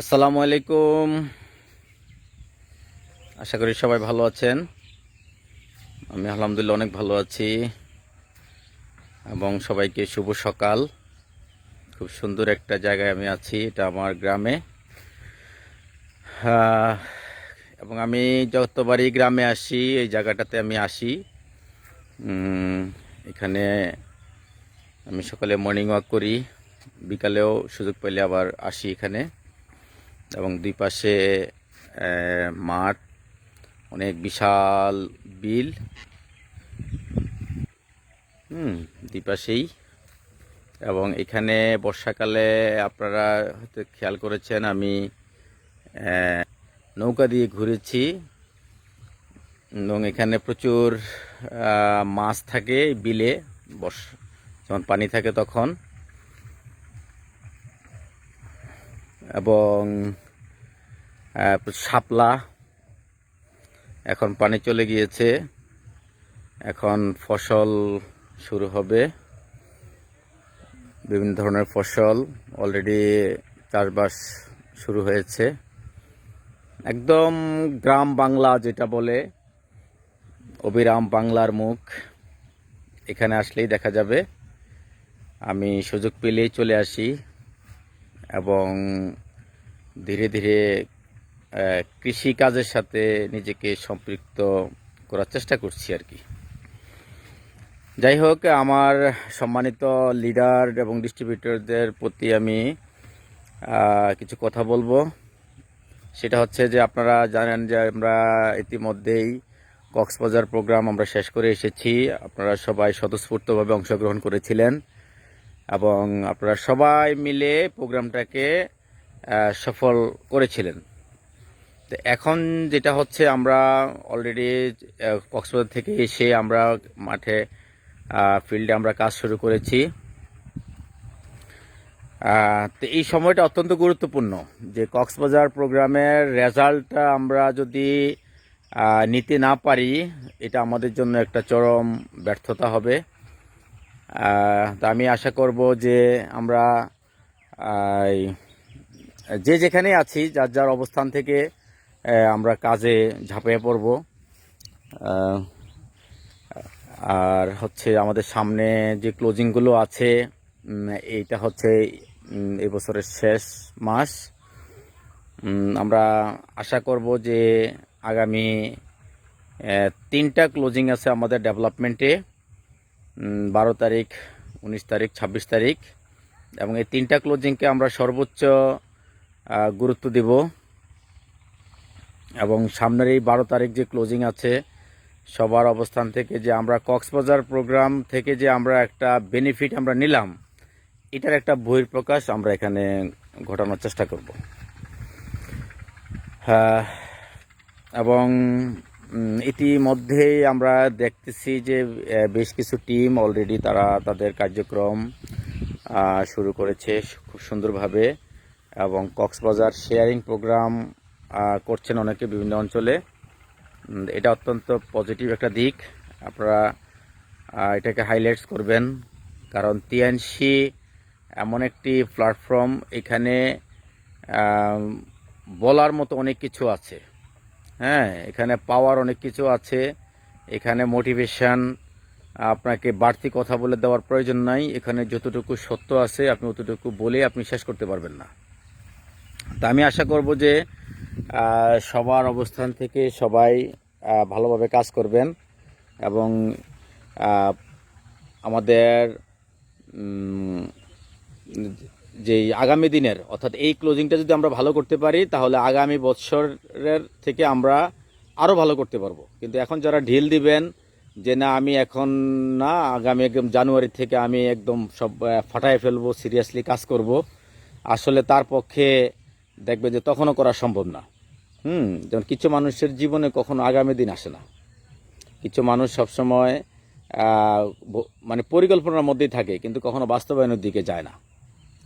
আসসালামু আলাইকুম। আশা করি সবাই ভালো আছেন। আমি আলহামদুলিল্লাহ অনেক ভালো আছি এবং সবাইকে শুভ সকাল। খুব সুন্দর একটা জায়গায় আমি আছি, এটা আমার গ্রামে। এবং আমি যতবারই গ্রামে আসি, এই জায়গাটাতে আমি আসি। এখানে আমি সকালে মর্নিং ওয়াক করি, বিকালেও সুযোগ পেলে আবার আসি এখানে। এবং দুই পাশে মাঠ, অনেক বিশাল বিল। হুম, দুই পাশেই। এবং এখানে বর্ষাকালে আপনারা হয়তো খেয়াল করেছেন, আমি নৌকা দিয়ে ঘুরেছি। এবং এখানে প্রচুর মাছ থাকে বিলে, বর্ষ, যখন পানি থাকে তখন। এবং শাপলা এখন পানি চলে গিয়েছে। এখন ফসল শুরু হবে। বিভিন্ন ধরনের ফসল অলরেডি চাষবাস শুরু হয়েছে। একদম গ্রাম বাংলা যেটা বলে, অবিরাম বাংলার মুখ। এখানে আসলেই দেখা যাবে। আমি সুযোগ পেলেই চলে আসি। এবং ধীরে ধীরে আহ, কৃষি কাজের সাথে নিজেকে সম্পৃক্ত করার চেষ্টা করছি আর কি। যাই হোক আমার সম্মানিত লিডার এবং ডিস্ট্রিবিউটরদের প্রতি আমি কিছু কথা বলব। সেটা হচ্ছে যে আপনারা জানেন যে আমরা ইতিমধ্যেই কক্সবাজার প্রোগ্রাম আমরা শেষ করে এসেছি। আপনারা সবাই স্বতঃস্ফূর্তভাবে অংশগ্রহণ করেছিলেন। এবং আপনারা সবাই মিলে প্রোগ্রামটাকে সফল করেছিলেন। তো এখন যেটা হচ্ছে, আমরা অলরেডি কক্সবাজার থেকে এসে আমরা মাঠে ফিল্ডে আমরা কাজ শুরু করেছি। তো এই সময়টা অত্যন্ত গুরুত্বপূর্ণ যে কক্সবাজার প্রোগ্রামের রেজাল্টটা আমরা যদি নিতে না পারি, এটা আমাদের জন্য একটা চরম ব্যর্থতা হবে। তা আমি আশা করব যে আমরা যে যেখানে আছি, যার যার অবস্থান থেকে আমরা কাজে ঝাঁপিয়ে পড়ব। আর হচ্ছে আমাদের সামনে যে ক্লোজিংগুলো আছে এইটা হচ্ছে এবছরের শেষ মাস। আমরা আশা করব যে আগামী তিনটা ক্লোজিং আছে আমাদের ডেভেলপমেন্টে বারো তারিখ উনিশ তারিখ ছাব্বিশ তারিখ। এবং এই তিনটা ক্লোজিংকে আমরা সর্বোচ্চ গুরুত্ব দেব। এবং সামনের এই বারো তারিখ যে ক্লোজিং আছে সবার অবস্থান থেকে যে আমরা কক্সবাজার প্রোগ্রাম থেকে যে আমরা একটা বেনিফিট আমরা নিলাম এটার একটা বহির্প্রকাশ আমরা এখানে ঘটানোর চেষ্টা করব। হ্যাঁ, এবং ইতিমধ্যেই আমরা দেখতেছি যে বেশ কিছু টিম অলরেডি তারা তাদের কার্যক্রম শুরু করেছে খুব সুন্দরভাবে এবং কক্সবাজার শেয়ারিং প্রোগ্রাম করছেন অনেকে বিভিন্ন অঞ্চলে। এটা অত্যন্ত পজিটিভ একটা দিক। আপনারা এটাকে হাইলাইটস করবেন। কারণ টিএনসি এমন একটি প্ল্যাটফর্ম এখানে বলার মতো অনেক কিছু আছে। হ্যাঁ এখানে পাওয়ার অনেক কিছু আছে। এখানে মোটিভেশান আপনাকে বাড়তি কথা বলে দেওয়ার প্রয়োজন নাই। এখানে যতটুকু সত্য আছে, আপনি অতটুকু বলে আপনি শেষ করতে পারবেন না। তা আমি আশা করব যে সবার অবস্থান থেকে সবাই ভালোভাবে কাজ করবেন এবং আমাদের যে আগামী দিনের, অর্থাৎ এই ক্লোজিংটা যদি আমরা ভালো করতে পারি, তাহলে আগামী বছরের থেকে আমরা আরও ভালো করতে পারব। কিন্তু এখন যারা ঢিল দিবেন, যে না, আমি এখন না, আগামী একদম জানুয়ারি থেকে আমি একদম সব ফাটায় ফেলব সিরিয়াসলি কাজ করব, আসলে তার পক্ষে দেখবে যে তখনও করা সম্ভব না। হুম, যেমন কিছু মানুষের জীবনে কখনো আগামী দিন আসে না। কিছু মানুষ সবসময় মানে পরিকল্পনার মধ্যেই থাকে, কিন্তু কখনো বাস্তবায়নের দিকে যায় না।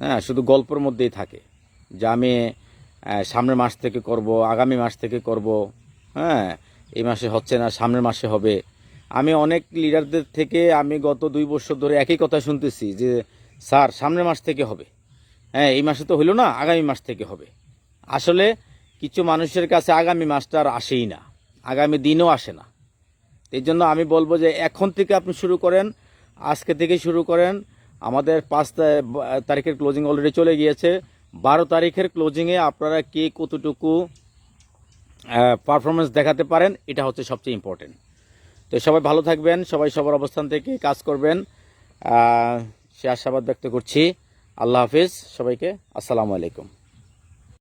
হ্যাঁ শুধু গল্পের মধ্যেই থাকে। যে আমি সামনের মাস থেকে করব, আগামী মাস থেকে করব হ্যাঁ এই মাসে হচ্ছে না, সামনের মাসে হবে। আমি অনেক লিডারদের থেকে আমি গত দুই বছর ধরে একই কথা শুনতেছি যে, স্যার, সামনের মাস থেকে হবে। হ্যাঁ এই মাসে তো হইল না, আগামী মাস থেকে হবে। আসলে কিছু মানুষের কাছে আগামী মাসটা আর আসেই না, আগামী দিনও আসে না। এই জন্য আমি বলব যে, এখন থেকে আপনি শুরু করেন, আজকে থেকে শুরু করেন আমাদের পাঁচ তারিখের ক্লোজিং অলরেডি চলে গিয়েছে। বারো তারিখের ক্লোজিংয়ে আপনারা কে কতটুকু পারফরমেন্স দেখাতে পারেন, এটা হচ্ছে সবচেয়ে ইম্পর্টেন্ট তো সবাই ভালো থাকবেন, সবাই সবার অবস্থান থেকে কাজ করবেন। সে আশাবাদ ব্যক্ত করছি। আল্লাহ হাফিজ, সবাইকে আসসালামু আলাইকুম।